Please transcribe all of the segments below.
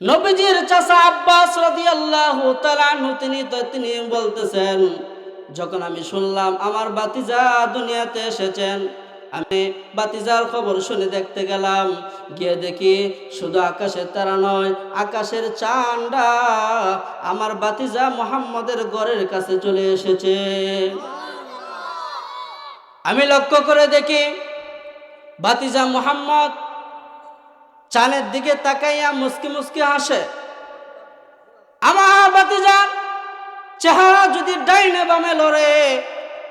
নবীজির চাচা আব্বাস রাদিয়াল্লাহু তাআলা তিনি তিনি বলতেছেন, যখন আমি শুনলাম আমার বাতিজা দুনিয়াতে এসেছেন, আমি বাতিজার খবর শুনে দেখতে গেলাম, গিয়ে দেখি শুধু আকাশের তারা নয়, আকাশের চান্ডা আমার বাতিজা মোহাম্মদের ঘরের কাছে চলে এসেছে। আমি লক্ষ্য করে দেখি বাতিজা মোহাম্মদ চানের দিকে তাকাইয়া মুসকি মুসকি হাসে। আমার বাতিজান চেহারা যদি ডাইনে বামে লড়ে,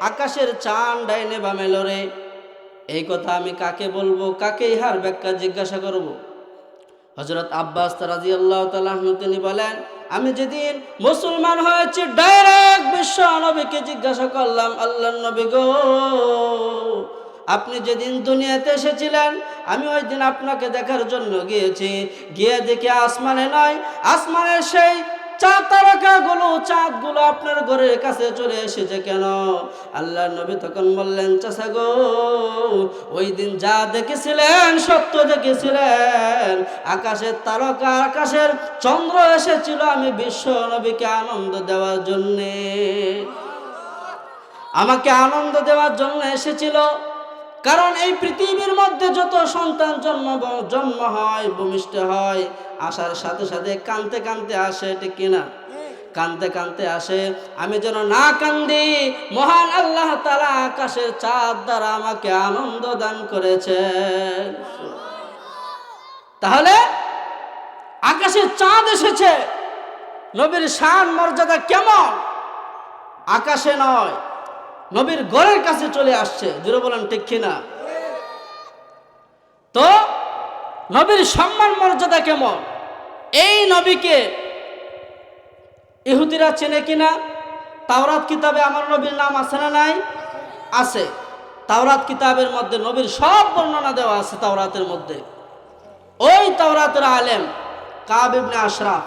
আকাশের চান ডাইনে বামে লড়ে, এই কথা আমি কাকে বলব কাকে ইহার ব্যাখ্যা জিজ্ঞাসা করব? হজরত আব্বাস রাজি আল্লাহ তিনি বলেন, আমি যেদিন মুসলমান হয়েছি, ডাইরেক্ট বিশ্ব নবীকে জিজ্ঞাসা করলাম আল্লাহ নবী গো, আপনি যেদিন দুনিয়াতে এসেছিলেন আমি ওই দিন আপনাকে দেখার জন্য গিয়েছি। গিয়ে দেখি আসমানে নয় আসমানের সেই চাঁদ তারকাগুলো, চাঁদগুলো আপনার ঘরের কাছে চলে এসেছে কেন? আল্লাহ নবী তখন বললেন চাষা গো ওই দিন যা দেখেছিলেন, সত্য দেখেছিলেন। আকাশের তারকা, আকাশের চন্দ্র এসেছিল আমি বিশ্ব নবীকে আনন্দ দেওয়ার জন্যে। আমাকে আনন্দ দেওয়ার জন্য এসেছিল। কারণ এই পৃথিবীর মধ্যে যত সন্তান জন্ম জন্ম হয়, ভূমিষ্ঠ হয়, আসার সাথে সাথে কানতে কানতে আসে, ঠিক কিনা? কানতে কানতে আসে। আমি যেন না কান্দি, মহান আল্লাহ তালা আকাশের চাঁদ দ্বারা আমাকে আনন্দ দান করেছে। তাহলে আকাশে চাঁদ এসেছে। নবীর শান, মর্যাদা কেমন? আকাশে নয় নবীর ঘরের কাছে চলে আসছে। জুড়ে বলেন, ঠিক কিনা? তো নবীর সম্মান মর্যাদা কেমন? এই নবীকে ইহুদিরা চেনে কিনা? তাওরাত কিতাবে আমার নবীর নাম আছে না নাই? আছে। তাওরাত কিতাবের মধ্যে নবীর সব বর্ণনা দেওয়া আছে তাওরাতের মধ্যে। ওই তাওরাতের আলেম কাব ইবনে আশরাফ,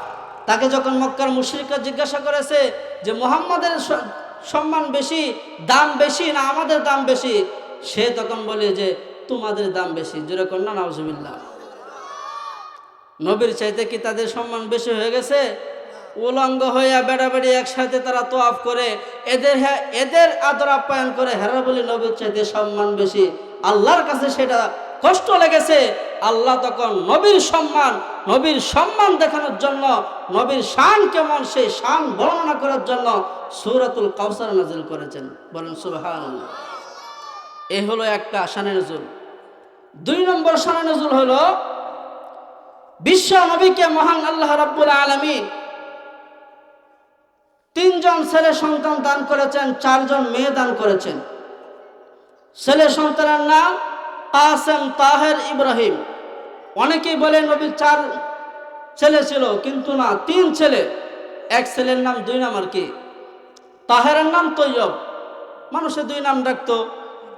তাকে যখন মক্কার মুশরিকরা জিজ্ঞাসা করেছে যে, মোহাম্মদের সম্মান বেশি, দাম বেশি না আমাদের দাম বেশি? সে তখন বলে যে, তোমাদের দাম বেশি। যেরকম না, নাউজুবিল্লাহ। নবীর চাইতে কি তাদের সম্মান বেশি হয়ে গেছে? উলঙ্গ হইয়া বেড়াবেড়ি একসাথে তারা তোয়াফ করে, এদের হ্যাঁ এদের আদর আপ্যায়ন করে, হেরা বলি নবীর চাইতে সম্মান বেশি। আল্লাহর কাছে সেটা কষ্ট লেগেছে, আল্লাহ তখন নবীর সম্মান নবীর সম্মান দেখানোর জন্য, নবীর শান কেমন, সেই শান বর্ণনা করার জন্য সূরাতুল কাউসার নাজিল করেছেন। বলেন, সুবহানাল্লাহ। এ হলো একটা শানে নজুল। দুই নম্বর শানে নজুল হলো, বিশ্ব নবীকে মহান আল্লাহ রাব্বুল আলামিন তিনজন ছেলে সন্তান দান করেছেন, চারজন মেয়ে দান করেছেন। ছেলে সন্তানের নাম কাসেম তাহের ইব্রাহিম। অনেকেই বলেন নবীর চার ছেলে ছিল, কিন্তু না, তিন ছেলে। এক ছেলের নাম, দুই নাম আর কি। তাহেরের নাম তৈয়ব। মানুষে দুই নাম ডাকতো।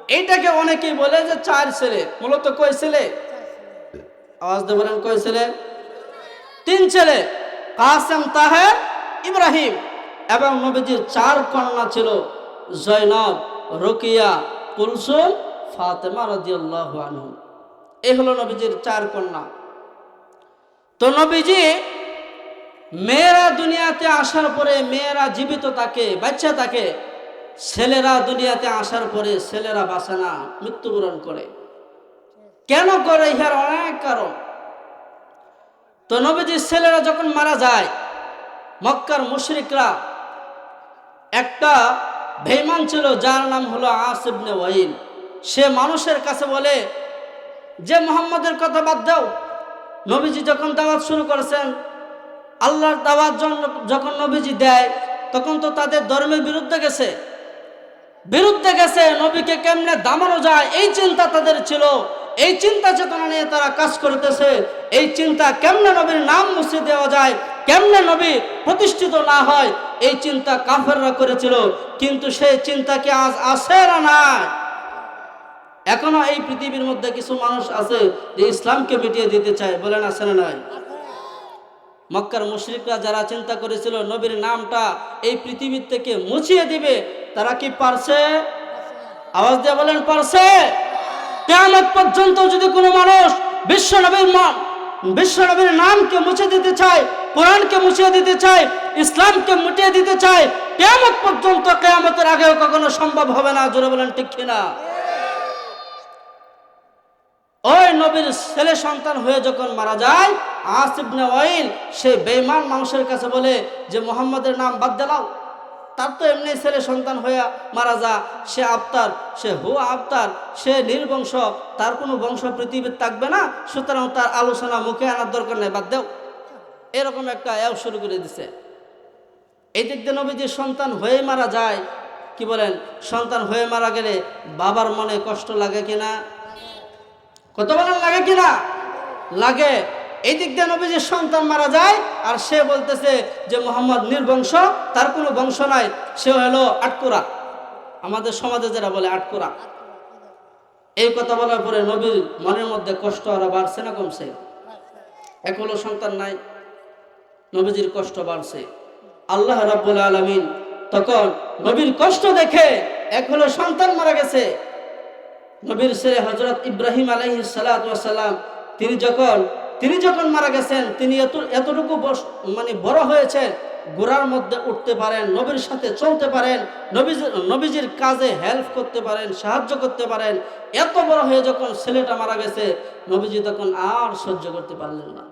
এইটাকে অনেকেই বলে যে চার ছেলে। মূলত কয় ছেলে? আওয়াজ দিয়ে কয় ছেলে? তিন ছেলে। কাসেম তাহের ইব্রাহিম এবং নবীজির চার কন্যা ছিল, জয়নব, রকিয়া, কুলসুম ফাতেমা রাদিয়াল্লাহু আনহু। এই হলো নবীজির চার কন্যা। তো নবীজি মেয়েরা দুনিয়াতে আসার পরে, মেয়েরা জীবিত থাকে, বাচ্চা থাকে, ছেলেরা দুনিয়াতে আসার পরে ছেলেরা বাঁচে না, মৃত্যুবরণ করে। কেন করে? ইহার অনেক কারণ। তো নবীজির ছেলেরা যখন মারা যায়, মক্কার মুশরিকরা, একটা বেইমান ছিল, যার নাম হলো আসিবনে ওয়াইল। সে মানুষের কাছে বলে, যে মোহাম্মদের কথা বাদ দাও। নবীজি যখন দাওয়াত শুরু করেছেন, আল্লাহর দাওয়াত যখন নবীজি দেয়, তখন তো তাদের ধর্মের বিরুদ্ধে গেছে। বিরুদ্ধে গেছে, নবীকে কেমনে দামানো যায়? এই চিন্তা তাদের ছিল। এই চিন্তা চেতনা নিয়ে তারা কাজ করতেছে। এই চিন্তা কেমনে নবীর নাম মুছে দেওয়া যায়? কেমনে নবী প্রতিষ্ঠিত না হয়? এই চিন্তা কাফেররা করেছিল। কিন্তু সেই চিন্তা কি আজ আসে না নাই? এখনও এই পৃথিবীর মধ্যে কিছু মানুষ আছে যে ইসলামকে মিটিয়ে দিতে চায়, বলেন আছে না নাই? মক্কার মুশরিকরা যারা চিন্তা করেছিল নবীর নামটা এই পৃথিবীর থেকে মুছিয়ে দিবে, তারা কি পারছে? আওয়াজ দিয়ে বলেন পারছে। কেমন পর্যন্ত যদি কোনো মানুষ বিশ্ব নবীর মা- বিশ্বনবীর নামকে মুছে দিতে চায়, কোরআনকে মুছে দিতে চায়, ইসলামকে মুটিয়ে দিতে চায়, কেয়ামত পর্যন্ত কেয়ামতের আগেও কখনো সম্ভব হবে না, জোরে বলেন ঠিক কিনা? ওই নবীর ছেলে সন্তান হয়ে যখন মারা যায় আসিবনে ওয়াইল সে বেঈমান মানুষের কাছে বলে যে, মোহাম্মদের নাম বাদ দিলাও তার তো এমনি ছেলে সন্তান হয়ে মারা যা সে আবতার, সে হু আবতার, সে নির্বংশ, তার কোনো বংশ পৃথিবীর থাকবে না, সুতরাং তার আলোচনা মুখে আনার দরকার নেই, বাদ দেও। এরকম একটা অ্যাপ শুরু করে দিছে। এই দিক দিয়ে নবীজির সন্তান হয়ে মারা যায়। কি বলেন? সন্তান হয়ে মারা গেলে বাবার মনে কষ্ট লাগে কিনা কত বলেন লাগে কিনা? লাগে। এই দিক দিয়ে নবীজির সন্তান মারা যায়, আর সে বলতেছে যে মোহাম্মদ নির্বংশ, তার কোনো বংশ নাই, সে হলো আটকুরা। আমাদের সমাজে যারা বলে আটকুরা, এই কথা বলার পরে নবীর মনের মধ্যে কষ্ট আরও বাড়ছে না কমছে? এক হলো সন্তান নাই, নবীজির কষ্ট বাড়ছে। আল্লাহ রাব্বুল আলামিন তখন নবীর কষ্ট দেখে এক হলো সন্তান মারা গেছে। নবীর ছেলে হজরত ইব্রাহিম আলহি সালাম, তিনি যখন তিনি যখন মারা গেছেন, তিনি এত, এতটুকু মানে বড় হয়েছেন, গোড়ার মধ্যে উঠতে পারেন, নবীর সাথে চলতে পারেন নবীজির নবীজির কাজে হেল্প করতে পারেন, সাহায্য করতে পারেন, এত বড় হয়ে যখন ছেলেটা মারা গেছে, নবীজি তখন আর সহ্য করতে পারলেন না।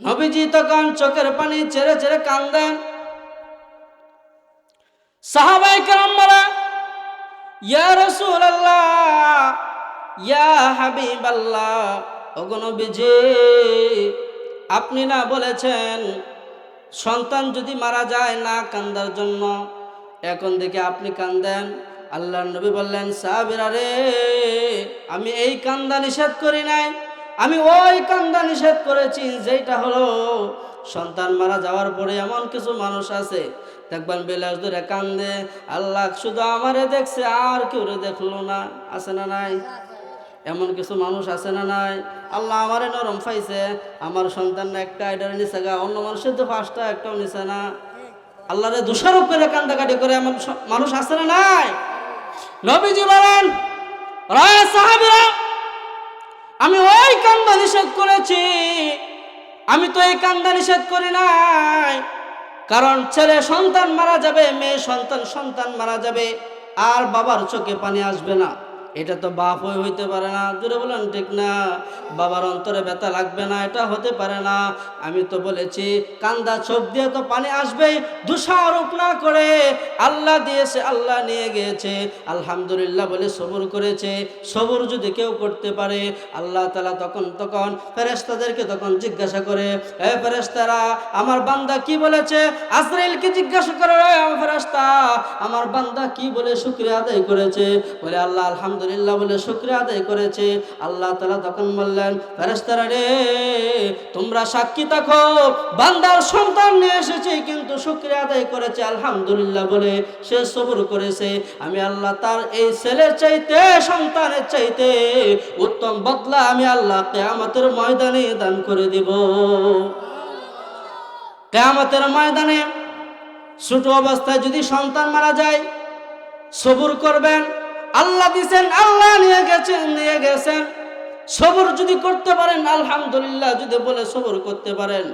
নবীজি তখন চোখের পানি ছেড়ে ছেড়ে কান্দেন। সাহাবাই কারাম্মারা ইয়া রাসূলুল্লাহ, ইয়া হাবিবাল্লাহ, ওগো নবীজি, আপনি না বলেছেন, সন্তান যদি মারা যায় না কান্দার জন্য, এখন দেখে আপনি কান্দেন। আল্লাহ নবী বললেন, সাহাবিরা রে, আমি এই কান্দা নিষেধ করি নাই, আমি ওই কান্দা নিষেধ করেছি যেটা হলো, সন্তান মারা যাওয়ার পরে এমন কিছু মানুষ আছে দেখবেন বিলাস ধরে কান্দে, আল্লাহ শুধু আমারে দেখছে, আর কেউ দেখল না। আছে না নাই? এমন কিছু মানুষ আছে না নাই? আল্লাহ আমারে নরম পাইছে। আমার সন্তান একটা, এটার নিচে গা, অন্য মানুষের তো পাঁচটা, একটাও নিচে না। আল্লাহরে দোষারোপ করে কান্দাকাটি করে এমন মানুষ আছে না নাই? নবীজি বলেন, রায় সাহাবিরা, আমি ওই কান্দা নিষেধ করেছি। আমি তো এই কান্দা নিষেধ করি নাই। কারণ ছেলে সন্তান মারা যাবে, মেয়ে সন্তান সন্তান মারা যাবে, আর বাবার চোখে পানি আসবে না। এটা তো বাপ হয়ে হইতে পারে না। দূরে বলেন, ঠিক না? বাবার অন্তরে ব্যথা লাগবে না, এটা হতে পারে না। আমি তো বলেছি, কান্দা চোখ দিয়ে তো পানি আসবেই দোষারোপ না করে। আল্লাহ দিয়েছে, আল্লাহ নিয়ে গিয়েছে। আলহামদুলিল্লাহ বলে সবর করেছে। সবর যদি কেউ করতে পারে, আল্লাহ তালা তখন তখন ফেরেস্তাদেরকে তখন জিজ্ঞাসা করে, এ ফেরেস্তারা আমার বান্দা কি বলেছে? আজরাইলকে জিজ্ঞাসা করে, "এ ফেরেস্তা আমার বান্দা কি বলে শুক্রিয়া আদায় করেছে? বলে আল্লাহ আলহামদুলিল্লাহ বলে শুক্রিয়া আদায় করেছে। আল্লাহ তালা তখন বললেন ফেরেস্তারা রে, তোমরা সাক্ষী থাকো, বান্দার সন্তান নিয়ে এসেছে, কিন্তু শুক্রিয়া আদায় করেছে, আলহামদুলিল্লাহ বলে সে সবুর করেছে। আমি আল্লাহ তার এই ছেলের চাইতে, সন্তানের চাইতে উত্তম বদলা আমি আল্লাহ কেয়ামতের ময়দানে দান করে দিব। কেয়ামতের ময়দানে ছোট অবস্থায় যদি সন্তান মারা যায়, সবুর করবেন আল্লাহ দিছেন আল্লাহ নিয়ে গেছেন নিয়ে গেছেন। সবর যদি করতে পারেন, আলহামদুলিল্লাহ যদি বলে সবর করতে পারেন,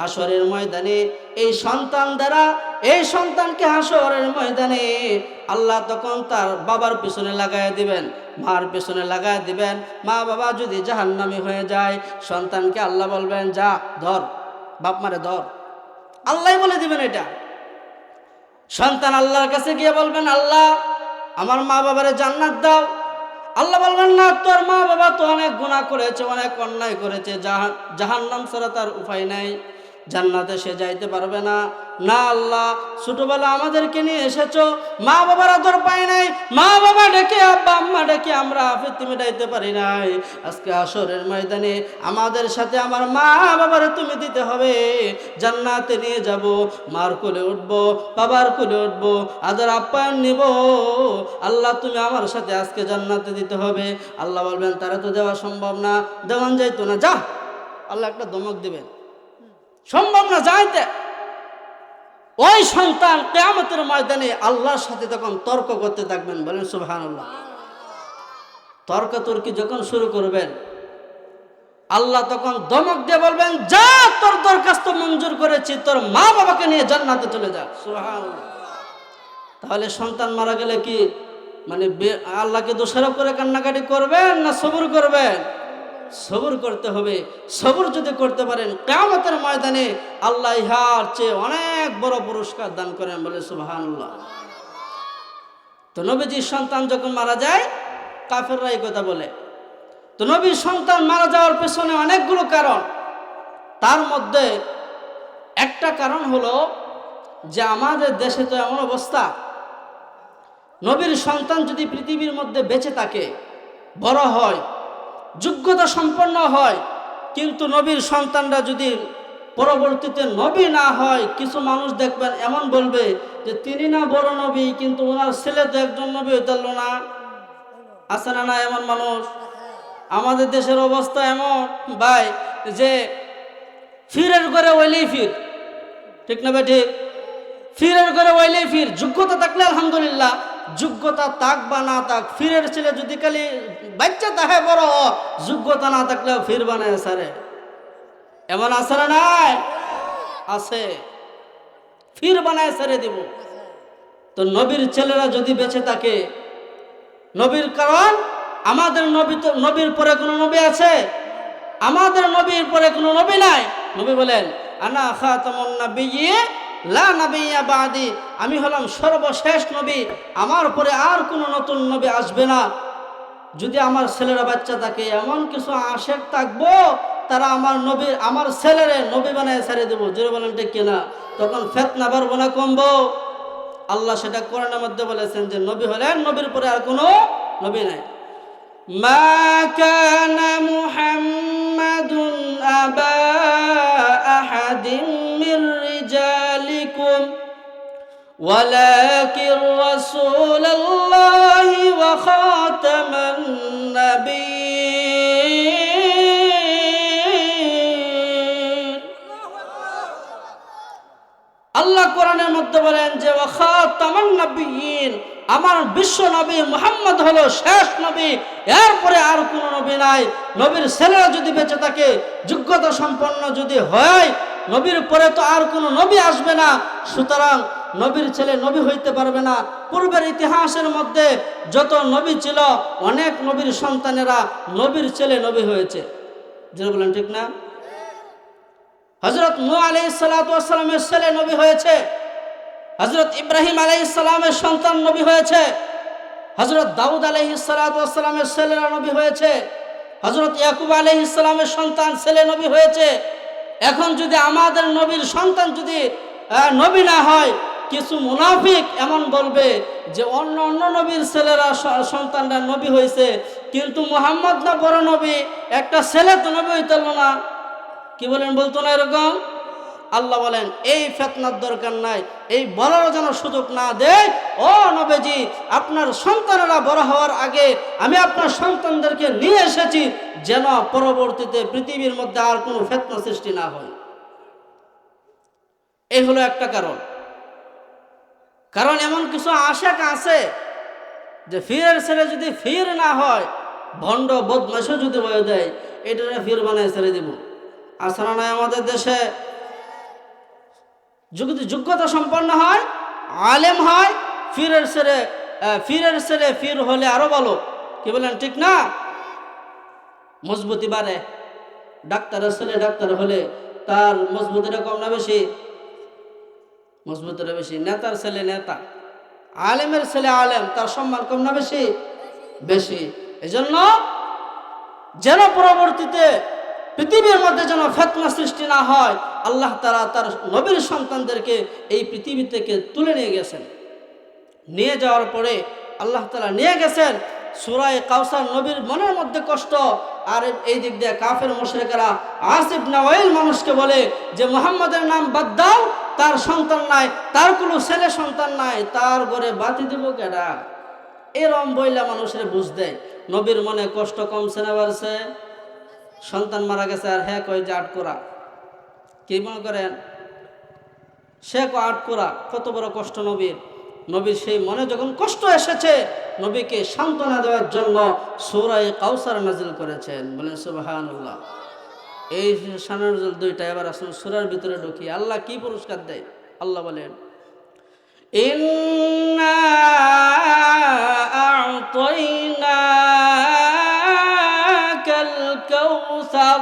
হাসরের ময়দানে এই সন্তান দ্বারা, এই সন্তানকে হাসরের ময়দানে আল্লাহ তখন তার বাবার পিছনে লাগাই দিবেন, মার পেছনে লাগাই দিবেন। মা বাবা যদি জাহান্নামি হয়ে যায়, সন্তানকে আল্লাহ বলবেন, যা, ধর, বাপ মারে ধর। আল্লাহ বলে দিবেন এটা। সন্তান আল্লাহর কাছে গিয়ে বলবেন, আল্লাহ আমার মা বাবারে জান্নাত দাও। আল্লাহ বলবেন, না, তোর মা বাবা তো অনেক গুণা করেছে, অনেক অন্যায় করেছে। জাহান জাহান্নাম ছাড়া তার উপায় নাই। জান্নাতে সে যাইতে পারবে না। না আল্লাহ, ছোটবেলা আমাদেরকে নিয়ে এসেছ। মা বাবার আদর পাই নাই। মা বাবা ডেকে, আব্বা আম্মা ডেকে আমরা আফিতি মেটাইতে পারি নাই। আজকে আসরের ময়দানে আমাদের সাথে আমার মা বাবারে তুমি দিতে হবে। জান্নাতে নিয়ে যাব, মার কোলে উঠবো, বাবার কোলে উঠবো, আদর আপ্যায়ন নিব। আল্লাহ তুমি আমার সাথে আজকে জান্নাতে দিতে হবে। আল্লাহ বলবেন, তারা তো দেওয়া সম্ভব না। দেওয়ান যাইতো না, যা। আল্লাহ একটা দমক দিবেন। সম্ভব না যাইতে ওই সন্তান কেয়ামতের ময়দানে আল্লাহর সাথে তখন তর্ক করতে থাকবেন, বলেন আল্লাহ তর্ক তর্কি যখন শুরু করবেন, আল্লাহ তখন দমক দিয়ে বলবেন, যা তোর দরখাস্ত মঞ্জুর করেছি, তোর মা বাবাকে নিয়ে জান্নাতে চলে যা। তাহলে সন্তান মারা গেলে কি মানে আল্লাহকে দোষারোপ করে কান্নাকাটি করবেন না সবুর করবেন? সবুর করতে হবে, সবুর যদি করতে পারেন কেমতের ময়দানে আল্লাহ ইহার চেয়ে অনেক বড় পুরস্কার দান করেন বলে সুবহানাল্লাহ। তো নবীজির সন্তান যখন মারা যায়, কাফেররা এই কথা বলে। তো নবীর সন্তান মারা যাওয়ার পেছনে অনেকগুলো কারণ। তার মধ্যে একটা কারণ হলো যে আমাদের দেশে তো এমন অবস্থা, নবীর সন্তান যদি পৃথিবীর মধ্যে বেঁচে থাকে, বড় হয় যোগ্যতা সম্পন্ন হয়, কিন্তু নবীর সন্তানরা যদি পরবর্তীতে নবী না হয়, কিছু মানুষ দেখবেন এমন বলবে যে তিনি না বড় নবী, কিন্তু ওনার ছেলে তো একজন নবী হইতে না। আছে না না এমন মানুষ? আমাদের দেশের অবস্থা এমন, ভাই, যে ফিরের করে ওইলেই ফির। ঠিক না ভাই, ঠিক? ফিরের করে ওইলেই ফির। যোগ্যতা থাকলে আলহামদুলিল্লাহ। যোগ্যতা তাক বা না তাক ফিরের ছেলে যদি খালি বাচ্চা তাহে বড় যোগ্যতা না থাকলেও ফির বানায় সারে এমন আছে না নাই? আছে। ফির বানায় সারে দিব। তো নবীর ছেলেরা যদি বেঁচে থাকে, নবীর কারণ, আমাদের নবী তো, নবীর পরে কোনো নবী আছে? আমাদের নবীর পরে কোনো নবী নাই? নবী বলেন, আনা খাতামুন নাবিয়্যি লা আমি হলাম সর্বশেষ নবী, আমার পরে আর কোনো নতুন নবী আসবে না। যদি আমার ছেলেরা বাচ্চা থাকে, এমন কিছু আশেক থাকব, তারা আমার নবী, আমার ছেলেরে নবী বানায় ছেড়ে দেবো। জোরে বলেন ঠিক তখন ফেতনা বাড়বো না কমবো। আল্লাহ সেটা কোরআনের মধ্যে বলেছেন যে, নবী হলেন নবীর পরে আর কোনো নবী নাই। মা কানা ولكن رسول الله وخاتم النبيين আল্লাহ কোরআনের মধ্যে বলেন যে ওয়াখাতামান নাবিয়িন আমার বিশ্ব নবী মুহাম্মদ হলো শেষ নবী এরপরে আর কোনো নবী নাই নবীর ছেলেরা যদি বেঁচে থাকে যোগ্যতা সম্পন্ন যদি হয় নবীর পরে তো আর কোনো নবী আসবে না। সুতরাং নবীর ছেলে নবী হইতে পারবে না। পূর্বের ইতিহাসের মধ্যে যত নবী ছিল, অনেক নবীর সন্তানেরা নবীর ছেলে নবী হয়েছে। যেটা বলেন ঠিক না? হজরত নু আলাই সালাতামের ছেলে নবী হয়েছে। হজরত ইব্রাহিম আলাই ইসলামের সন্তান নবী হয়েছে। হজরত দাউদ আলহ সালাতামের ছেলেরা নবী হয়েছে। হজরত ইয়াকুব আলহ ইসলামের সন্তান ছেলে নবী হয়েছে। এখন যদি আমাদের নবীর সন্তান যদি নবী না হয়, কিছু মুনাফিক এমন বলবে যে অন্য অন্য নবীর ছেলেরা সন্তানরা নবী হয়েছে, কিন্তু মোহাম্মদ না বড় নবী, একটা ছেলে তো নবী হইতে না। কি বলেন বলতো না এরকম? আল্লাহ বলেন, এই ফেতনার দরকার নাই, এই বলার যেন সুযোগ না দেয়। ও নবেজি, আপনার সন্তানেরা বড় হওয়ার আগে আমি আপনার সন্তানদেরকে নিয়ে এসেছি, যেন পরবর্তীতে পৃথিবীর মধ্যে আর কোনো ফেতনা সৃষ্টি না হয়। এই হলো একটা কারণ। কারণ এমন কিছু আশাক আছে যে ফিরের ছেলে যদি ফির না হয়, ভণ্ড বদমাশও যদি হয়ে দেয় এটা ফির বানায় ছেড়ে দিব। আসরা নয় আমাদের দেশে যদি যোগ্যতা সম্পন্ন হয়, আলেম হয়, ফিরের সেরে ফিরের সেরে ফির হলে আরও ভালো। কি বলেন, ঠিক না? মজবুতি বাড়ে। ডাক্তারের ছেলে ডাক্তার হলে তার মজবুতিটা কম না বেশি? মজবুতিটা বেশি। নেতার ছেলে নেতা। আলেমের ছেলে আলেম, তার সম্মান কম না বেশি? বেশি। এজন্য যেন পরবর্তীতে পৃথিবীর মধ্যে যেন ফেতনা সৃষ্টি না হয় আল্লাহ তারা তার নবীর সন্তানদেরকে এই পৃথিবী থেকে তুলে নিয়ে গেছেন। নিয়ে যাওয়ার পরে আল্লাহ তালা নিয়ে গেছেন। সুরায় কাউসার নবীর মনের মধ্যে কষ্ট। আর এই দিক দিয়ে কাফের মুশরিকেরা আসিফ নাওয়াইল মানুষকে বলে যে, মোহাম্মদের নাম বাদ দাও, তার সন্তান নাই, তার কোনো ছেলে সন্তান নাই, তার ঘরে বাতি দিব কেডা? এরম বইলা মানুষের বুঝ দেয়। নবীর মনে কষ্ট কমছে না বাড়ছে? সন্তান মারা গেছে আর হ্যাঁ কয় আট করা কি মনে করেন? সে আট করা কত বড় কষ্ট নবীর। নবীর সেই মনে যখন কষ্ট এসেছে, নবীকে সান্ত্বনা দেওয়ার জন্য সৌরাই কাউসার নাজিল করেছেন। বলেন, সুবাহানুল্লাহ। এই সানারুজুল দুইটা, এবার আসুন সুরার ভিতরে ঢুকি। আল্লাহ কি পুরস্কার দেয়? আল্লাহ বলেন কাউসার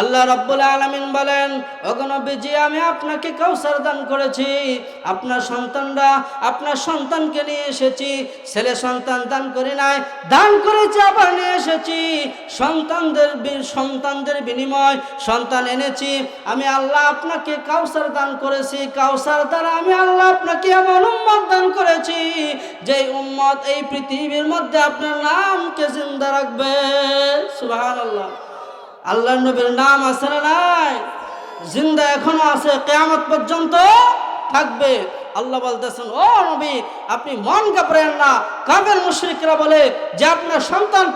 আল্লাহ রাব্বুল আলামিন বলেন অগণবীজি আমি আপনাকে কাউসার দান করেছি। আপনার সন্তানরা, আপনার সন্তানকে নিয়ে এসেছি। ছেলে সন্তান দান করি নাই, দান করেছি, আবার নিয়ে এসেছি। সন্তানদের সন্তানদের বিনিময় সন্তান এনেছি। আমি আল্লাহ আপনাকে কাউসার দান করেছি। কাউসার দ্বারা আমি আল্লাহ আপনাকে এমন উম্মত দান করেছি যে উম্মত এই পৃথিবীর মধ্যে আপনার নামকে জিন্দা রাখবে। সুবহানাল্লাহ। আল্লাহ নবীর নাম আছে না নাই? জিন্দা এখনও আছে কেয়ামত পর্যন্ত থাকবে। আল্লাহ বলতেছেন, ও নবী, আপনি মন ঘাবড়েন না। কাবের মুশরিকরা বলে, যে আপনার সন্তান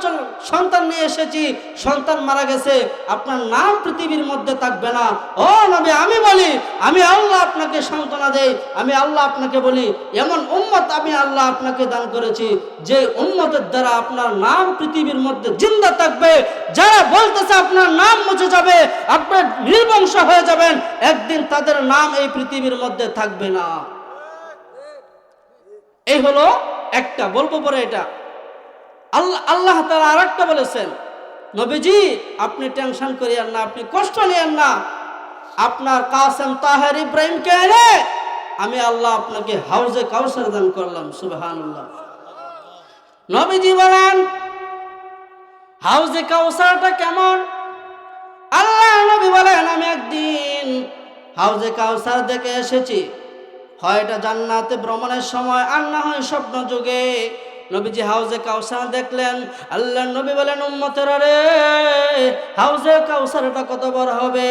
সন্তান নিয়ে এসেছি, সন্তান মারা গেছে, আপনার নাম পৃথিবীর মধ্যে থাকবে না। ও নবী, আমি বলি, আমি আল্লাহ আপনাকে সান্ত্বনা দেই, আমি আল্লাহ আপনাকে বলি, এমন উম্মত আমি আল্লাহ আপনাকে দান করেছি, যে উম্মতের দ্বারা আপনার নাম পৃথিবীর মধ্যে জিন্দা থাকবে। যারা বলতেছে আপনার নাম মুছে যাবে, আপনার নির্বংশ হয়ে যাবেন, একদিন তাদের নাম এই পৃথিবীর মধ্যে থাকবে না। এই হলো একটা, বলব পরে এটা। আল্লাহ আল্লাহ তারা আর একটা বলেছেন, নবীজি, আপনি টেনশন করিয়েন না, আপনি কষ্ট নিয়েন না। আপনার কাসেম তাহের ইব্রাহিমকে এনে আমি আল্লাহ আপনাকে হাউজে কাউসার দান করলাম, সুবহানাল্লাহ। নবীজি বলেন, হাউজে কাউসারটা কেমন? আল্লাহ নবী বলেন, আমি একদিন হাউজে কাউসার দেখে এসেছি। হয় এটা জান্নাতে ভ্রমণের সময় আর না হয় স্বপ্ন যুগে। নবীজি হাউজে কাউসার দেখলেন আল্লাহ নবী বলেন, উম্মতের রে, হাউজে কাউসারটা কত বড় হবে?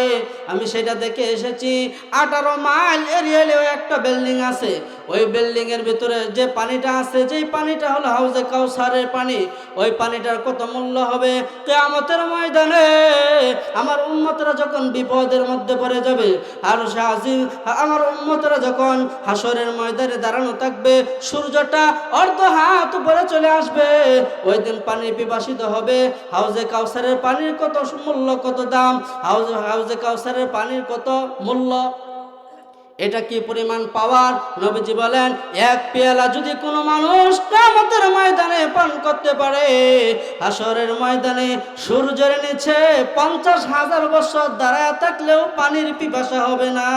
আমি সেটা দেখে এসেছি, আঠারো মাইল এরিয়ালেও একটা বিল্ডিং আছে। ওই বিল্ডিং এর ভিতরে যে পানিটা আছে, যেই পানিটা হলো হাউজে কাউসারের পানি, ওই পানিটার কত মূল্য হবে? কেয়ামতের ময়দানে আমার উম্মতরা যখন বিপদের মধ্যে পড়ে যাবে, আর আমার উম্মতরা যখন হাসরের ময়দানে দাঁড়ানো থাকবে, সূর্যটা অর্ধ হাত উপরে চলে আসবে, ওই দিন পানি পিপাসিত হবে। হাউজে কাউসারের পানির কত মূল্য, কত দাম? হাউজে হাউজে কাউসারের পানির কত মূল্য? এটা কি পরিমাণ পাওয়ার নবীজি বলেন, এক পেয়ালা যদি কোনো মানুষ কামতের ময়দানে পান করতে পারে হাসরের ময়দানে সূর্যের নিচে পঞ্চাশ হাজার বছর দাঁড়ায় থাকলেও পানির পিপাসা হবে না।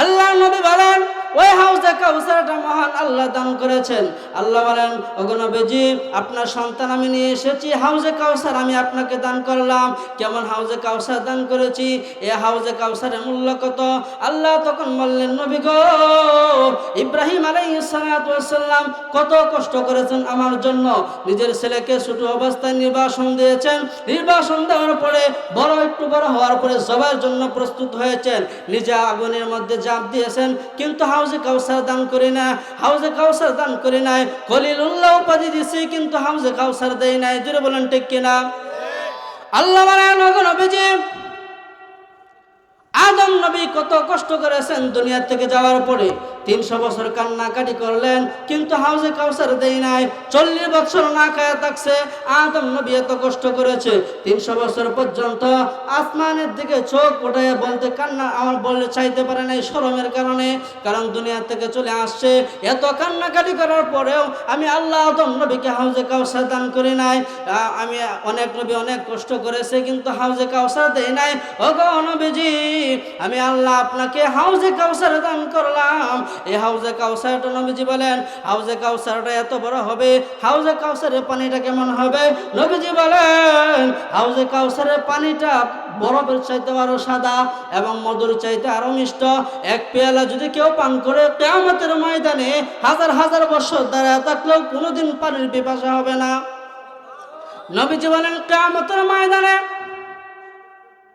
আল্লাহ নবী বলেন ওই হাউজে কাউসারটা মহান আল্লাহ দান করেছেন। আল্লাহ বলেন ওগনবেজি আপনার সন্তান আমি নিয়ে এসেছি, হাউজে কাউসার আমি আপনাকে দান করলাম। কেমন হাউজে কাউসার দান করেছি? এ হাউজে কাউসারের মূল্য কত? আল্লাহ তখন বললেন, নবী গো, ইব্রাহিম আলাইসালাম কত কষ্ট করেছেন আমার জন্য। নিজের ছেলেকে ছোট অবস্থায় নির্বাসন দিয়েছেন। নির্বাসন দেওয়ার পরে বড়, একটু বড় হওয়ার পরে সবার জন্য প্রস্তুত হয়েছেন। নিজে আগুনের মধ্যে জাপ দিয়েছেন। কিন্তু হাউজে কাউসার দান করে না, হাউজে কাউসার দান করে নাই। কলিলুল্লাহ উপাধি দিছে, কিন্তু হাউজে কাউসার দেয় নাই। জোরে বলেন ঠিক কিনা? আল্লাহ মানে নবীজি আদম নবী কত কষ্ট করেছেন দুনিয়া থেকে যাওয়ার পরে। তিনশো বছর কান্নাকাটি করলেন, কিন্তু হাউজে কাউসার দেই নাই। চল্লিশ বছর না খায়া থাকছে, আদম নবী এত কষ্ট করেছে। তিনশো বছর পর্যন্ত আসমানের দিকে চোখ উঠে বলতে কান্না আমার বললে চাইতে পারে নাই শরমের কারণে, কারণ দুনিয়া থেকে চলে আসছে। এত কান্নাকাটি করার পরেও আমি আল্লাহ আদম নবীকে হাউজে কাউসার দান করি নাই। আমি অনেক নবী অনেক কষ্ট করেছে, কিন্তু হাউজে কাউসার দেই নাই। ও গো নবীজি! আমি আল্লাহ আপনাকে হাউজে কাউসার দান করলাম। এই হাউজে কাউসারটা নবীজি বলেন, হাউজে কাউসারটা এত বড় হবে, হাউজে কাউসারের পানিটা কেমন হবে? নবীজি বলেন, হাউজে কাউসারের পানিটা বরফের চাইতে আরও সাদা এবং মধুর চাইতে আরও মিষ্ট। এক পেয়ালা যদি কেউ পান করে কেয়ামতের ময়দানে হাজার হাজার বছর দাঁড়ায় থাকলেও কোনোদিন পানির পিপাসা হবে না। নবীজি বলেন, কেয়ামতের ময়দানে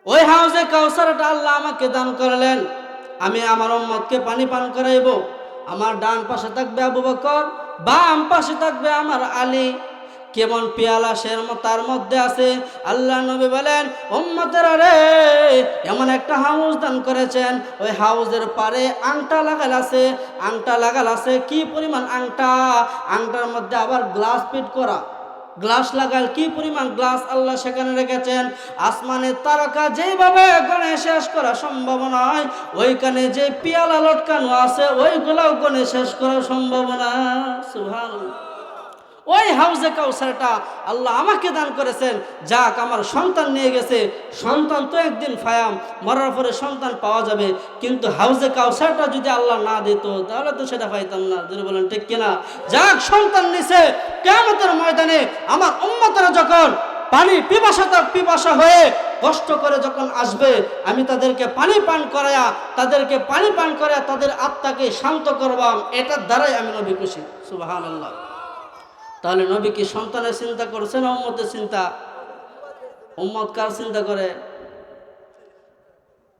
ওই হাউজে কাউসারটা আল্লাহ আমাকে দান করলেন। আমি আমার উম্মতকে পানি পান করাইব। আমার ডান পাশে থাকবে আবু বকর, বাম পাশে থাকবে আমার আলী। কেমন পেয়ালা সের তার মধ্যে আছে। আল্লাহ নবী বলেন, উম্মতের রে, এমন একটা হাউস দান করেছেন। ওই হাউজের পারে আংটা লাগাল আছে। আংটা লাগাল আছে কি পরিমাণ আংটা? আংটার মধ্যে আবার গ্লাস ফিট করা। গ্লাস লাগাল, কি পরিমাণ গ্লাস আল্লাহ সেখানে রেখেছেন? আসমানের তারকা যেভাবে গণে শেষ করা সম্ভব নয়, ওইখানে যে পিয়ালা লটকানো আছে, ওইগুলাও গণে শেষ করা সম্ভব না। ওই হাউজে কাউসারটা আল্লাহ আমাকে দান করেছেন। যাক, আমার সন্তান নিয়ে গেছে। সন্তান তো একদিন ফায়াম, মরার পরে সন্তান পাওয়া যাবে। কিন্তু হাউজে কাউসারটা যদি আল্লাহ না দিত, তাহলে তো সেটা পাইতাম না। যদি বলেন, ঠিক কিনা? যাক, সন্তান নিছে। কেমতের ময়দানে আমার উম্মতরা যখন পানি পিপাসাতা পিপাসা হয়ে কষ্ট করে যখন আসবে, আমি তাদেরকে পানি পান করায়া, তাদেরকে পানি পান করায়া তাদের আত্মাকে শান্ত করবাম, এটার দ্বারাই আমি নবী খুশি। সুবাহান আল্লাহ তাহলে নবী কি সন্তানের চিন্তা করছে না উম্মতের চিন্তা? উম্মত কার চিন্তা করে?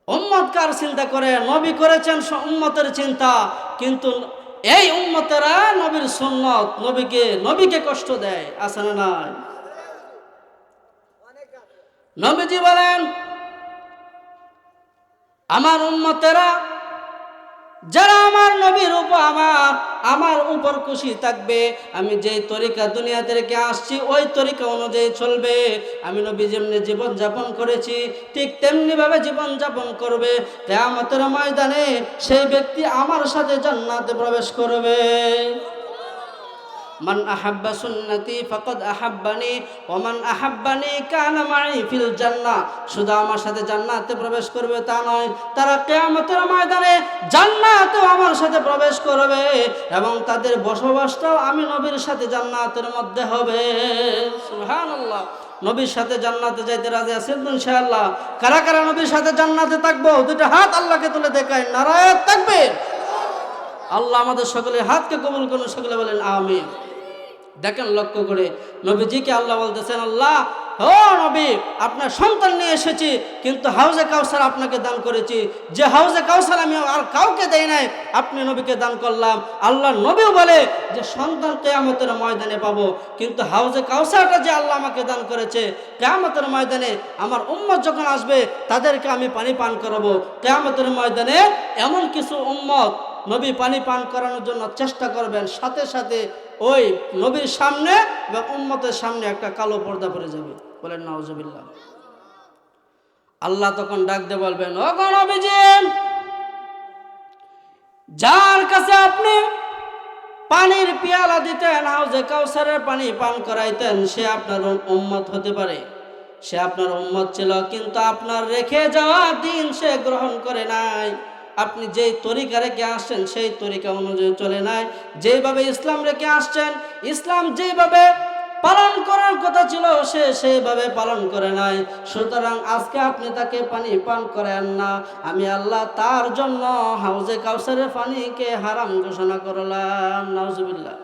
উম্মত কার চিন্তা করে? নবী করেছেন উম্মতের চিন্তা। কিন্তু এই উম্মতেরা নবীর সুন্নত, নবীকে নবীকে কষ্ট দেয়, আছে না নাই? নবীজি বলেন, আমার উম্মতেরা যারা আমার নবীর উপর আমার আমার উপর খুশি থাকবে, আমি যে তরিকা দুনিয়া থেকে আসছি, ওই তরিকা অনুযায়ী চলবে। আমি নবী যেমনি জীবনযাপন করেছি, ঠিক তেমনিভাবে জীবনযাপন জীবন যাপন করবে। তেমতের ময়দানে সেই ব্যক্তি আমার সাথে জান্নাতে প্রবেশ করবে। মান আহাব্বা সুন্নতি ফাকাদ আহাব্বানি ওমান আহাব্বানি কানা মাই ফিল জান্নাহ শুধু আমার সাথে জান্নাতে প্রবেশ করবে তা নয়, তারা কিয়ামতের ময়দানে জান্নাতেও আমার সাথে প্রবেশ করবে এবং তাদের বসবাসটাও আমি নবীর সাথে জান্নাতের মধ্যে হবে। সুবহানাল্লাহ। নবীর সাথে জান্নাতে যাইতে রাজি আছেন ইনশাআল্লাহ? কারা কারা নবীর সাথে জান্নাতে থাকব? দুটো হাত আল্লাহকে তুলে দেখায়, নারায়ণ থাকবে। আল্লাহ আমাদের সকলের হাতকে কবুল করুন, সকলে বলেন আমিন। দেখেন লক্ষ্য করে। নবীজিকে আল্লাহ বলতেছেন, আল্লাহ, ও নবী, আপনার সন্তান নিয়ে এসেছি, কিন্তু হাউজে কাউসার আপনাকে দান করেছি। যে হাউজে কাউসার আমি আর কাউকে দেই নাই, আপনি নবীকে দান করলাম। আল্লাহ নবীও বলে যে, সন্তান কেয়ামতের ময়দানে পাবো, কিন্তু হাউজে কাউসারটা যে আল্লাহ আমাকে দান করেছে, কেয়ামতের ময়দানে আমার উম্মত যখন আসবে, তাদেরকে আমি পানি পান করাবো। কেয়ামতের ময়দানে এমন কিছু উম্মত নবী পানি পান করানোর জন্য চেষ্টা করবেন, সাথে সাথে ওই নবীর সামনে এবং উম্মতের সামনে একটা কালো পর্দা পড়ে যাবে। বলেন, নাউজুবিল্লাহ। আল্লাহ তখন ডাক দিয়ে বলবেন ও গো নবীজি, যার কাছে আপনি পানির পিয়ালা দিতেন, হাউজে কাউসারের পানি পান করাইতেন, সে আপনার উম্মত হতে পারে। সে আপনার উম্মত ছিল, কিন্তু আপনার রেখে যাওয়া দিন সে গ্রহণ করে নাই। আপনি যেই তরিকা রেখে আসছেন, সেই তরিকা অনুযায়ী চলে নাই। যেইভাবে ইসলাম রেখে আসছেন, ইসলাম যেইভাবে পালন করার কথা ছিল, সে সেইভাবে পালন করে নাই। সুতরাং আজকে আপনি তাকে পানি পান করেন না। আমি আল্লাহ তার জন্য হাউজে কাউসারের পানিকে হারাম ঘোষণা করলাম। নাউজুবিল্লাহ।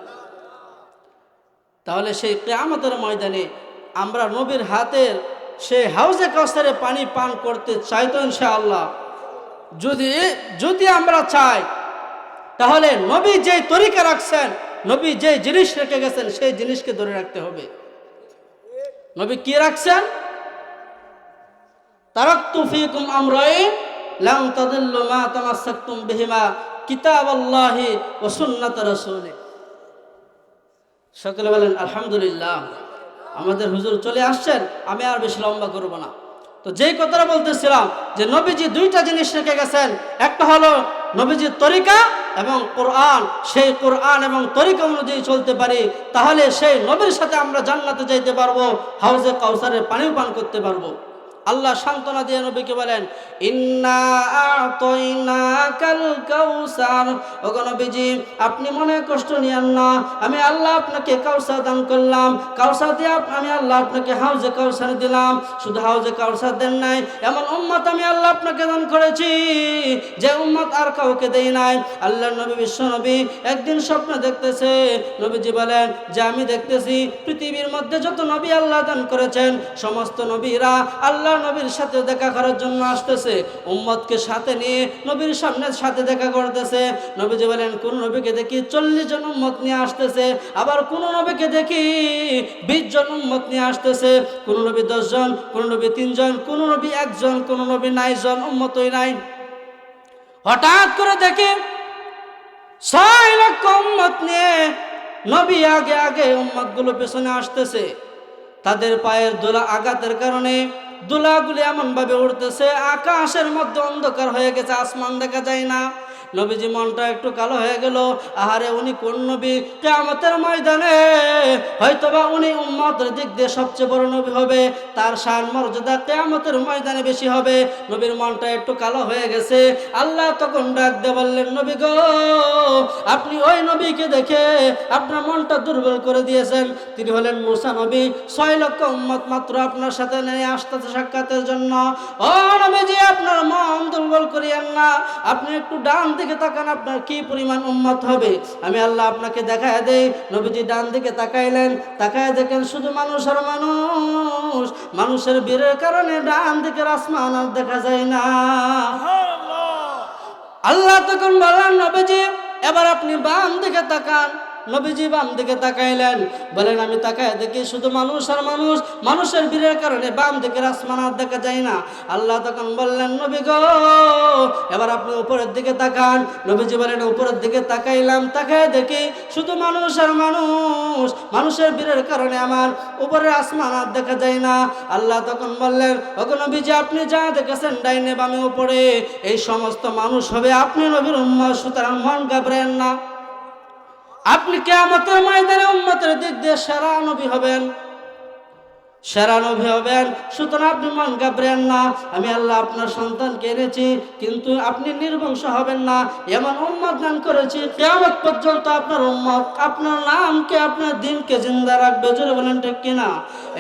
তাহলে সেই কেয়ামতের ময়দানে আমরা নবীর হাতের সেই হাউজে কাউসারে পানি পান করতে চাইতো ইনশাআল্লাহ। যদি যদি আমরা চাই, তাহলে নবী যে তরিকা রাখছেন, নবী যে জিনিস রেখে গেছেন, সেই জিনিসকে ধরে রাখতে হবে। নবী কি রাখছেন? ফিকুম মা বলেন, আলহামদুলিল্লাহ। আমাদের হুজুর চলে আসছেন, আমি আর বেশি লম্বা করব না। তো যেই কথাটা বলতেছিলাম যে নবীজি দুইটা জিনিস রেখে গেছেন, একটা হলো নবীজির তরিকা এবং কোরআন। সেই কোরআন এবং তরিকা অনুযায়ী চলতে পারি, তাহলে সেই নবীর সাথে আমরা জান্নাতে যাইতে পারব, হাউজে কাউসারের পানিও পান করতে পারব। আল্লাহ সান্ত্বনা দিয়ে নবীকে বলেন, ইন্না আতাইনাকাল কাউসার। ওগো নবীজি, আপনি মনে কষ্ট নিয়েন না, আমি আল্লাহ আপনাকে কাউসার দান করলাম। কাউসার দিয়ে আমি আল্লাহ আপনাকে হাউজে কাউসার দিলাম। শুধু হাউজে কাউসার দেন নাই, এমন উম্মত আমি আল্লাহ আপনাকে দান করেছি, যে উম্মত আর কাউকে দেই নাই। আল্লাহ নবী, বিশ্ব নবী একদিন স্বপ্ন দেখতেছে, নবীজি বলেন, যে আমি দেখতেছি, পৃথিবীর মধ্যে যত নবী আল্লাহ দান করেছেন, সমস্ত নবীরা আল্লাহ নবীর সাথে দেখা করার জন্য আসতেছে। উম্মতকে সাথে নিয়ে নবীর সামনে সাথে দেখা করতেছে। নবীজি বলেন, কোন নবীকে দেখি চল্লিশ জন উম্মত নিয়ে আসতেছে, আবার কোন নবীকে দেখি বিশ জন উম্মত নিয়ে আসতেছে। কোন নবী দশজন কোন নবী তিনজন কোন নবী একজন কোন নবী নাই জন, উম্মতই নাই। হঠাৎ করে দেখি ছয় লক্ষ উম্মত নিয়ে নবী আগে আগে উম্মতগুলো পেছনে আসতেছে। তাদের পায়ের দোলা আঘাতের কারণে দোলাগুলি এমনভাবে উঠতেছে আকাশের মধ্যে অন্ধকার হয়ে গেছে আসমান দেখা যায় না। নবীজি মনটা একটু কালো হয়ে গেল। আহারে উনি কোন নবী? কেয়ামতের ময়দানে। হয়তোবা উনি উম্মতের দিক দিয়ে সবচেয়ে বড় নবী হবে। তার সার মর্যাদা কেয়ামতের ময়দানে বেশি হবে। নবীর মনটা একটু কালো হয়ে গেছে। আল্লাহ তখন ডাক দিয়ে বললেন, নবী গো, আপনি ওই নবীকে দেখে আপনার মনটা দুর্বল করে দিয়েছেন। তিনি হলেন, মুসা নবী, ছয় লক্ষ উম্মত মাত্র আপনার সাথে নিয়ে আসতে সাক্ষাতের জন্য। ও নবীজি, আপনার মন দুর্বল করিয়েন না। আপনি একটু ডান দিকে তাকান আপনার কি পরিমাণ উন্মত হবে? আমি আল্লাহ আপনাকে দেখায় দেই নবীজি ডান দিকে তাকাইলেন তাকায় দেখেন শুধু মানুষ আর মানুষ। মানুষের বীরের কারণে ডান দিকে আসমান আর দেখা যায় না। আল্লাহ তখন বললেন নবীজি এবার আপনি বাম দিকে তাকান। নবীজি বাম দিকে তাকাইলেন। বলেন, আমি তাকায় দেখি শুধু মানুষ আর মানুষ। মানুষের বীরের কারণে বাম দিকে আসমান আর দেখা যায় না। আল্লাহ তখন বললেন, নবী গো, এবার আপনি উপরের দিকে তাকান। নবীজি বলেন, উপরের দিকে তাকাইলাম, তাকায় দেখি শুধু মানুষ আর মানুষ। মানুষের বীরের কারণে আমার উপরের আসমান আর দেখা যায় না। আল্লাহ তখন বললেন, ওগো নবীজি, আপনি যা দেখেছেন ডাইনে বামে উপরে, এই সমস্ত মানুষ হবে আপনি নবীর উম্মত, সুতরাং মন ঘাবড়েন না। আপনি কেয়ামতের ময়দানে উম্মতের দিক দিয়ে সেরা নবী হবেন। সেরা নবী হবেন। সুতরাং আপনি মন ঘাবড়েন না। আমি আল্লাহ আপনার সন্তানকে এনেছি, কিন্তু আপনি নির্বংশ হবেন না। এমন উম্মত দান করেছি, কেয়ামত পর্যন্ত আপনার উম্মত, আপনার নামকে, আপনার দিনকে জিন্দা রাখবে। জোরে বলেন ঠিক কিনা?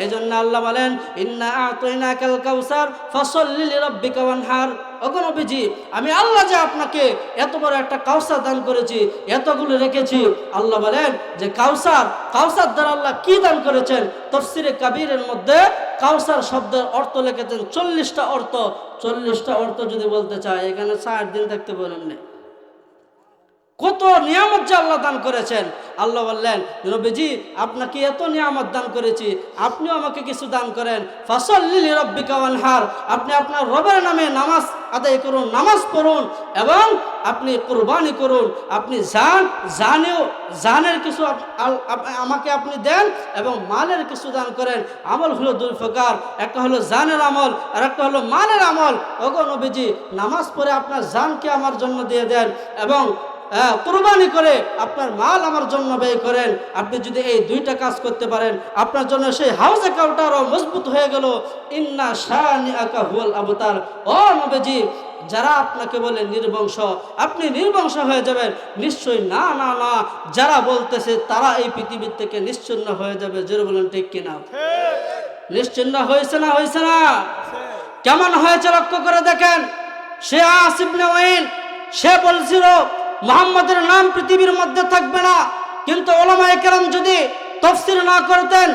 এই জন্য আল্লাহ বলেন, ইন্না আতইনা কাল কাউসার, ফসল্লি লিরাব্বিকা ওয়ানহার। ওগো নবীজি, আমি আল্লাহ যে আপনাকে এত বড় একটা কাউসার দান করেছি, এতগুলো রেখেছি। আল্লাহ বলেন যে কাউসার কাউসার দ্বারা আল্লাহ কি দান করেছেন? তফসিরে কাবিরের মধ্যে কাউসার শব্দের অর্থ লিখেছেন চল্লিশটা অর্থ। চল্লিশটা অর্থ যদি বলতে চায়, এখানে ষাট দিন দেখতে বলেন না কত নিয়ামত যে আল্লাহ দান করেছেন। আল্লাহ বললেন রবিজি আপনাকে এত নিয়ামত দান করেছি, আপনিও আমাকে কিছু দান করেন। ফসল লিলি রব্বি হার আপনি আপনার রবের নামে নামাজ আদায় করুন, নামাজ পড়ুন এবং আপনি কোরবানি করুন। আপনি জান, জানেও, জানের কিছু আমাকে আপনি দেন এবং মালের কিছু দান করেন। আমল হলো দুই প্রকার, একটা হলো জানের আমল, আর একটা হলো মালের আমল। ওগো নবীজি, নামাজ পড়ে আপনার জানকে আমার জন্য দিয়ে দেন এবং কোরবানি করে আপনার মাল আমার জন্য ব্যয় করেন। আপনি যদি এই দুইটা কাজ করতে পারেন, আপনার জন্য সেই হাউস অ্যাকাউন্ট আরও মজবুত হয়ে গেল। ইন্না শানি আকা হুয়াল আবতার। ও নবেজি, যারা আপনাকে বলে নির্বংশ, আপনি নির্বংশ হয়ে যাবেন। নিশ্চয়ই না না না, যারা বলতেছে তারা এই পৃথিবীর থেকে নিশ্চিন্ন হয়ে যাবে। জোরে বলেন, ঠিক কিনা? নিশ্চিন্ন হয়েছে না হয়েছে না? কেমন হয়েছে লক্ষ্য করে দেখেন। সে আসিবনে ওয়াইন সে বলছিল মোহাম্মদের নাম পৃথিবীর মধ্যে থাকবে না। কিন্তু ওলামায়ে কেরাম যদি তফসির না করতেন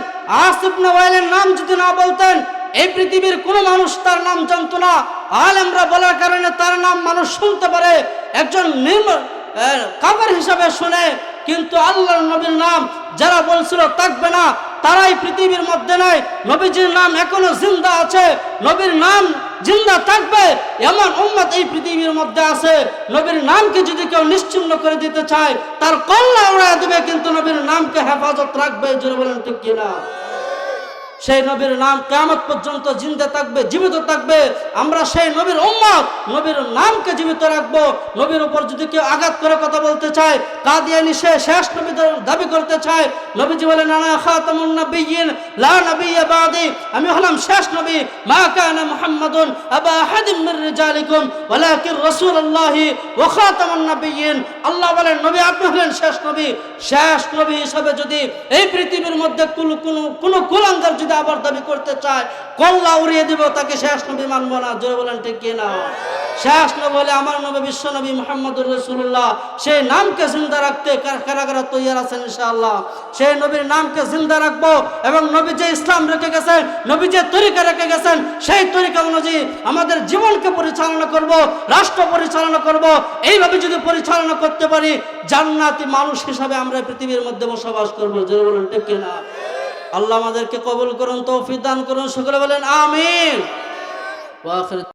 আসিবনে ওয়াইলের নাম যদি না বলতেন, এই পৃথিবীর কোনো মানুষ তার নাম জানতো না। আলেমরা বলার কারণে তার নাম মানুষ শুনতে পারে, একজন কাবার হিসাবে শুনে। কিন্তু আল্লাহর নবীর নাম যারা বলছিল থাকবে না তারাই পৃথিবীর মধ্যে নাই। নবীজির নাম এখনও জিন্দা আছে। নবীর নাম জিন্দা থাকবে। এমন উম্মত এই পৃথিবীর মধ্যে আছে। নবীর নামকে যদি কেউ নিশ্চিন্ন করে দিতে চায়, তার কল্লা উড়ায় দেবে, কিন্তু নবীর নামকে হেফাজত রাখবে। জোরে বলেন ঠিক কিনা? সেই নবীর নাম কেমত পর্যন্ত জিন্দা থাকবে, জীবিত থাকবে। আমরা সেই নবীর উম্মত, নবীর নামকে জীবিত রাখব। নবীর উপর যদি কেউ আঘাত করে কথা বলতে চায় কাদিয়ানি সে শেষ নবী দ- দাবি করতে চায়, নবীজি বলেন আনা খাতামুন নবিয়্যিন, লা নবিয়্য বাদি, আমি হলাম শেষ নবী, মা কানা মুহাম্মাদুন আবা আহাদিম মির রিজালিকুম আল্লাহ বলেন, নবী, আপনি হলেন শেষ নবী। শেষ নবী হিসাবে যদি এই পৃথিবীর মধ্যে কোন কোন কুলাঙ্গার যদি আবার দাবি করতে চায়, কল্লা উড়িয়ে দিব, তাকে শেষ নবী মানব না। জোরে বলেন, ঠিক কি না শেষ নবী বলে আমার নবী, বিশ্ব নবী মোহাম্মদুর রসুল্লাহ সেই নামকে জিন্দা রাখতে কারা কারা তৈয়ার আছেন ইনশাআল্লাহ। সেই নবীর নামকে জিন্দা রাখব এবং নবী যে ইসলাম রেখে গেছেন, নবী যে তরিকা রেখে গেছেন, সেই তরিকা অনুযায়ী আমাদের জীবনকে পরিচালনা করব, রাষ্ট্র পরিচালনা করব। এইভাবে যদি পরিচালনা করতে পারি, জান্নাতি মানুষ হিসাবে আমরা পৃথিবীর মধ্যে বসবাস করব। জোরে বলেন, ঠিক কিনা? আল্লাহ আমাদেরকে কবুল করুন তৌফিক দান করুন সকলে বলেন আমিন।